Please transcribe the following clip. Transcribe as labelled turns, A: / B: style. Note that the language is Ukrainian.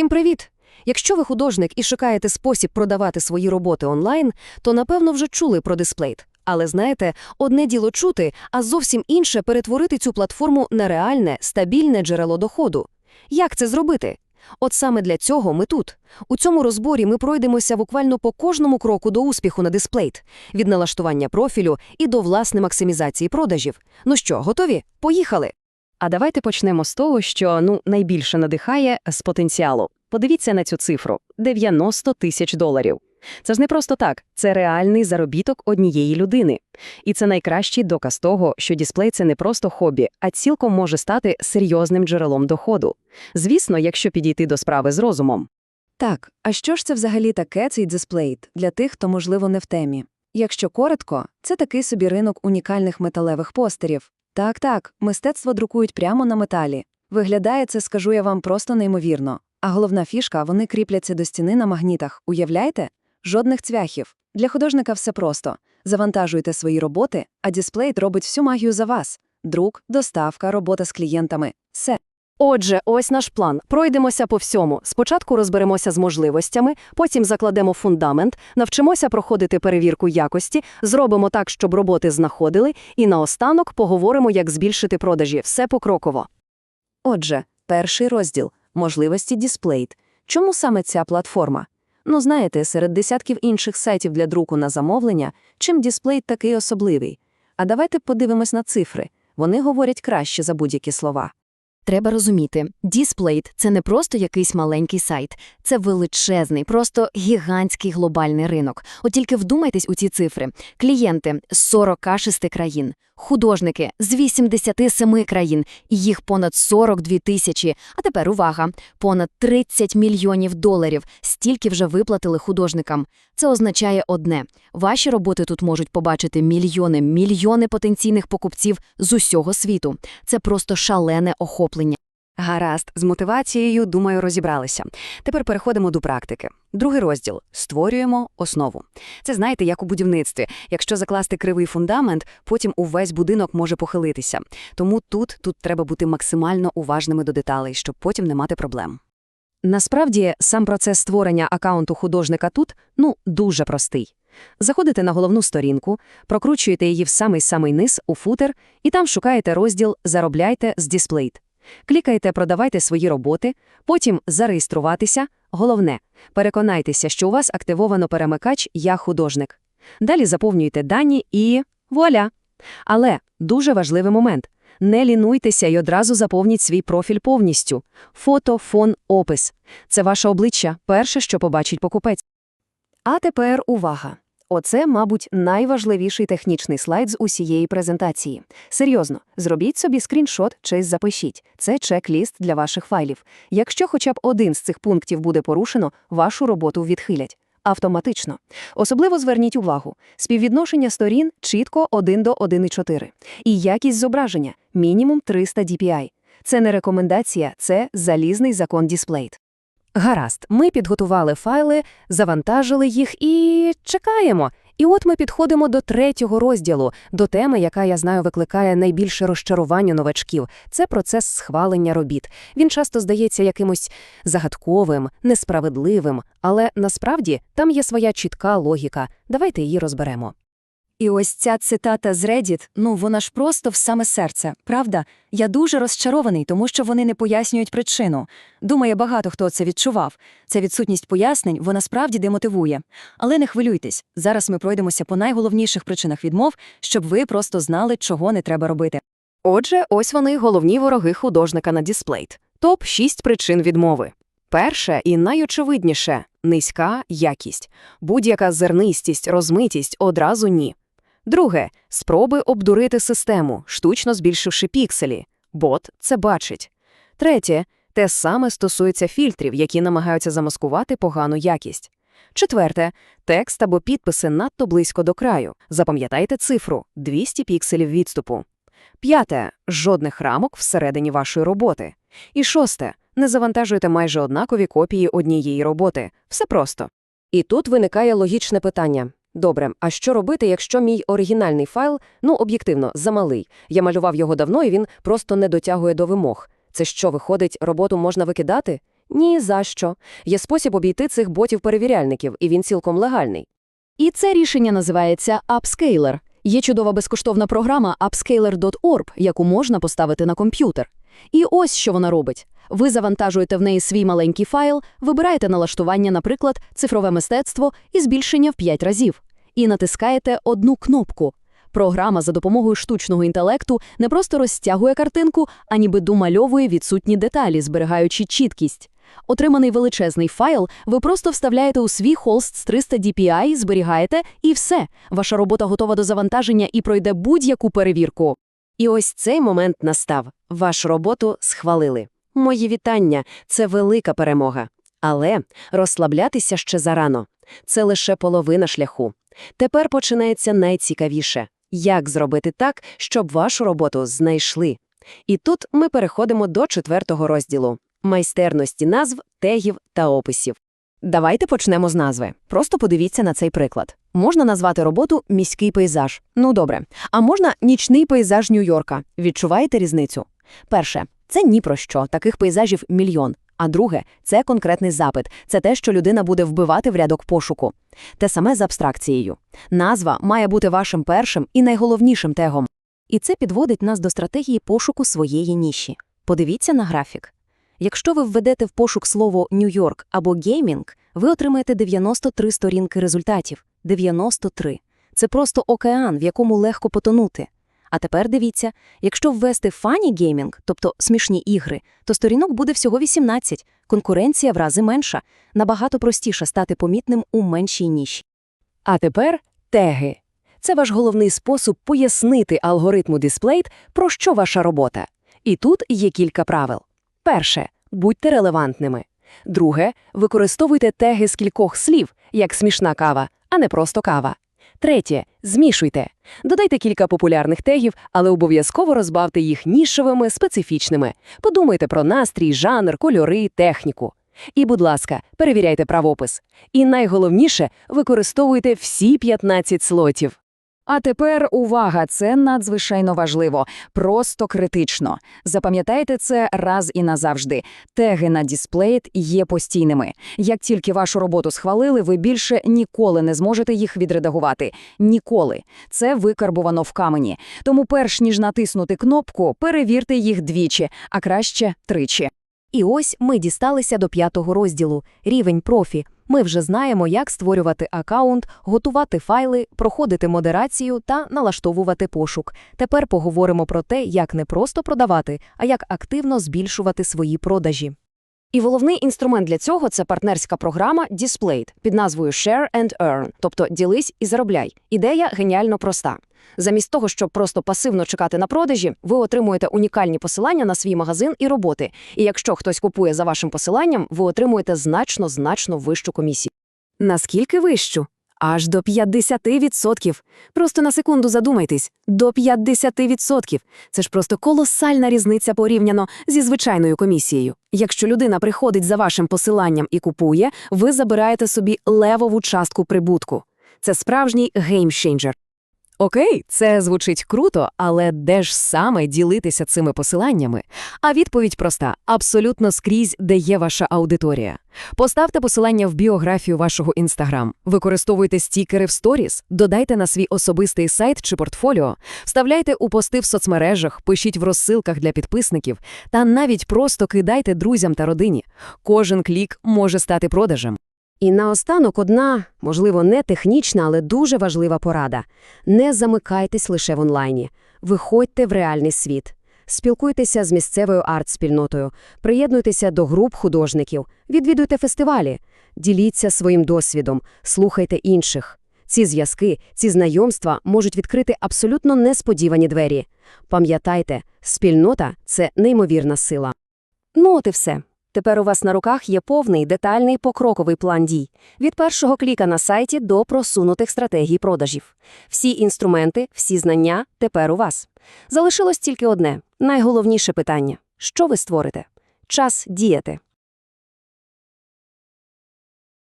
A: Всім привіт! Якщо ви художник і шукаєте спосіб продавати свої роботи онлайн, то напевно вже чули про дисплейт. Але знаєте, одне діло чути, а зовсім інше перетворити цю платформу на реальне, стабільне джерело доходу. Як це зробити? От саме для цього ми тут. У цьому розборі ми пройдемося буквально по кожному кроку до успіху на дисплейт, від налаштування профілю і до власне максимізації продажів. Ну що, готові? Поїхали!
B: А давайте почнемо з того, що ну найбільше надихає з потенціалу. Подивіться на цю цифру 90 тисяч доларів. Це ж не просто так, це реальний заробіток однієї людини. І це найкращий доказ того, що дисплей це не просто хобі, а цілком може стати серйозним джерелом доходу. Звісно, якщо підійти до справи з розумом.
C: Так, а що ж це взагалі таке цей дисплейт для тих, хто, можливо, не в темі? Якщо коротко, це такий собі ринок унікальних металевих постерів. Так-так, мистецтво друкують прямо на металі. Виглядає це, скажу я вам, просто неймовірно. А головна фішка, вони кріпляться до стіни на магнітах. Уявляєте? Жодних цвяхів. Для художника все просто. Завантажуйте свої роботи, а дисплей робить всю магію за вас. Друк, доставка, робота з клієнтами. Все.
A: Отже, ось наш план. Пройдемося по всьому. Спочатку розберемося з можливостями, потім закладемо фундамент, навчимося проходити перевірку якості, зробимо так, щоб роботи знаходили, і наостанок поговоримо, як збільшити продажі. Все покроково.
C: Отже, перший розділ можливості дисплейт. Чому саме ця платформа? Ну, знаєте, серед десятків інших сайтів для друку на замовлення, чим дисплейт такий особливий. А давайте подивимось на цифри. Вони говорять краще за будь-які слова.
D: Треба розуміти, Дісплейт – це не просто якийсь маленький сайт, це величезний, просто гігантський глобальний ринок. От тільки вдумайтесь у ці цифри. Клієнти з 46 країн, художники з 87 країн, їх понад 42 тисячі. А тепер увага, понад 30 мільйонів доларів. Стільки вже виплатили художникам. Це означає одне: ваші роботи тут можуть побачити мільйони, мільйони потенційних покупців з усього світу. Це просто шалене охоплення.
B: Гаразд, з мотивацією, думаю, розібралися. Тепер переходимо до практики. Другий розділ створюємо основу. Це знаєте, як у будівництві. Якщо закласти кривий фундамент, потім увесь будинок може похилитися. Тому тут, тут треба бути максимально уважними до деталей, щоб потім не мати проблем. Насправді, сам процес створення акаунту художника тут ну дуже простий. Заходите на головну сторінку, прокручуєте її в самий-самий низ у футер, і там шукаєте розділ Заробляйте з дисплейт. Клікаєте Продавайте свої роботи, потім Зареєструватися. Головне, переконайтеся, що у вас активовано перемикач Я художник. Далі заповнюєте дані і вуаля. Але дуже важливий момент. Не лінуйтеся і одразу заповніть свій профіль повністю. Фото, фон, опис. Це ваше обличчя, перше, що побачить покупець. А тепер увага. Оце, мабуть, найважливіший технічний слайд з усієї презентації. Серйозно, зробіть собі скріншот чи запишіть. Це чек-ліст для ваших файлів. Якщо хоча б один з цих пунктів буде порушено, вашу роботу відхилять. Автоматично. Особливо зверніть увагу. Співвідношення сторін чітко 1 до 1,4. І якість зображення – мінімум 300 DPI. Це не рекомендація, це залізний закон дисплейт. Гаразд, ми підготували файли, завантажили їх і чекаємо. І от ми підходимо до третього розділу, до теми, яка, я знаю, викликає найбільше розчарування новачків. Це процес схвалення робіт. Він часто здається якимось загадковим, несправедливим, але насправді там є своя чітка логіка. Давайте її розберемо.
C: І ось ця цитата з Reddit, ну вона ж просто в саме серце, правда? Я дуже розчарований, тому що вони не пояснюють причину. Думає, багато хто це відчував. Ця відсутність пояснень, вона справді демотивує. Але не хвилюйтесь, зараз ми пройдемося по найголовніших причинах відмов, щоб ви просто знали, чого не треба робити.
A: Отже, ось вони головні вороги художника на дисплейт. Топ 6 причин відмови. Перше і найочевидніше низька якість. Будь-яка зернистість, розмитість одразу ні. Друге спроби обдурити систему, штучно збільшивши пікселі. Бот це бачить. Третє те саме стосується фільтрів, які намагаються замаскувати погану якість. Четверте текст або підписи надто близько до краю. Запам'ятайте цифру 200 пікселів відступу. П'яте жодних рамок всередині вашої роботи. І шосте не завантажуйте майже однакові копії однієї роботи. Все просто. І тут виникає логічне питання. Добре, а що робити, якщо мій оригінальний файл, ну, об'єктивно, замалий? Я малював його давно, і він просто не дотягує до вимог. Це що, виходить, роботу можна викидати? Ні за що. Є спосіб обійти цих ботів-перевіряльників, і він цілком легальний.
D: І це рішення називається Upscaler. Є чудова безкоштовна програма upscaler.org, яку можна поставити на комп'ютер. І ось що вона робить. Ви завантажуєте в неї свій маленький файл, вибираєте налаштування, наприклад, цифрове мистецтво і збільшення в 5 разів. І натискаєте одну кнопку. Програма за допомогою штучного інтелекту не просто розтягує картинку, а ніби домальовує відсутні деталі, зберігаючи чіткість. Отриманий величезний файл ви просто вставляєте у свій холст з 300 DPI, зберігаєте, і все. Ваша робота готова до завантаження і пройде будь-яку перевірку.
A: І ось цей момент настав. Вашу роботу схвалили. Мої вітання – це велика перемога. Але розслаблятися ще зарано. Це лише половина шляху. Тепер починається найцікавіше. Як зробити так, щоб вашу роботу знайшли? І тут ми переходимо до четвертого розділу – майстерності назв, тегів та описів. Давайте почнемо з назви. Просто подивіться на цей приклад. Можна назвати роботу «міський пейзаж». Ну добре. А можна «нічний пейзаж Нью-Йорка». Відчуваєте різницю? Перше – це ні про що, таких пейзажів мільйон. А друге – це конкретний запит, це те, що людина буде вбивати в рядок пошуку. Те саме з абстракцією. Назва має бути вашим першим і найголовнішим тегом. І це підводить нас до стратегії пошуку своєї ніші. Подивіться на графік. Якщо ви введете в пошук слово «Нью-Йорк» або «геймінг», ви отримаєте 93 сторінки результатів. 93. Це просто океан, в якому легко потонути. А тепер дивіться, якщо ввести фані геймінг, тобто смішні ігри, то сторінок буде всього 18, конкуренція в рази менша, набагато простіше стати помітним у меншій ніші. А тепер теги. Це ваш головний спосіб пояснити алгоритму Display, про що ваша робота. І тут є кілька правил. Перше – будьте релевантними. Друге – використовуйте теги з кількох слів, як смішна кава, а не просто кава. Третє – змішуйте. Додайте кілька популярних тегів, але обов'язково розбавте їх нішевими, специфічними. Подумайте про настрій, жанр, кольори, техніку. І, будь ласка, перевіряйте правопис. І найголовніше – використовуйте всі 15 слотів.
B: А тепер увага, це надзвичайно важливо, просто критично. Запам'ятайте це раз і назавжди. Теги на дисплеїт є постійними. Як тільки вашу роботу схвалили, ви більше ніколи не зможете їх відредагувати. Ніколи. Це викарбувано в камені. Тому перш ніж натиснути кнопку, перевірте їх двічі, а краще тричі.
A: І ось ми дісталися до п'ятого розділу – рівень профі. Ми вже знаємо, як створювати акаунт, готувати файли, проходити модерацію та налаштовувати пошук. Тепер поговоримо про те, як не просто продавати, а як активно збільшувати свої продажі. І головний інструмент для цього – це партнерська програма Displayed під назвою Share and Earn, тобто «ділись і заробляй». Ідея геніально проста. Замість того, щоб просто пасивно чекати на продажі, ви отримуєте унікальні посилання на свій магазин і роботи. І якщо хтось купує за вашим посиланням, ви отримуєте значно-значно вищу комісію. Наскільки вищу? Аж до 50%. Просто на секунду задумайтесь. До 50%. Це ж просто колосальна різниця порівняно зі звичайною комісією. Якщо людина приходить за вашим посиланням і купує, ви забираєте собі левову частку прибутку. Це справжній геймченджер. Окей, це звучить круто, але де ж саме ділитися цими посиланнями? А відповідь проста: абсолютно скрізь, де є ваша аудиторія. Поставте посилання в біографію вашого інстаграм, використовуйте стікери в сторіс, додайте на свій особистий сайт чи портфоліо, вставляйте у пости в соцмережах, пишіть в розсилках для підписників та навіть просто кидайте друзям та родині. Кожен клік може стати продажем. І наостанок одна, можливо, не технічна, але дуже важлива порада. Не замикайтесь лише в онлайні. Виходьте в реальний світ. Спілкуйтеся з місцевою арт-спільнотою, приєднуйтеся до груп художників, відвідуйте фестивалі, діліться своїм досвідом, слухайте інших. Ці зв'язки, ці знайомства можуть відкрити абсолютно несподівані двері. Пам'ятайте, спільнота – це неймовірна сила. Ну от і все. Тепер у вас на руках є повний детальний покроковий план дій. Від першого кліка на сайті до просунутих стратегій продажів. Всі інструменти, всі знання тепер у вас. Залишилось тільки одне – найголовніше питання. Що ви створите? Час діяти.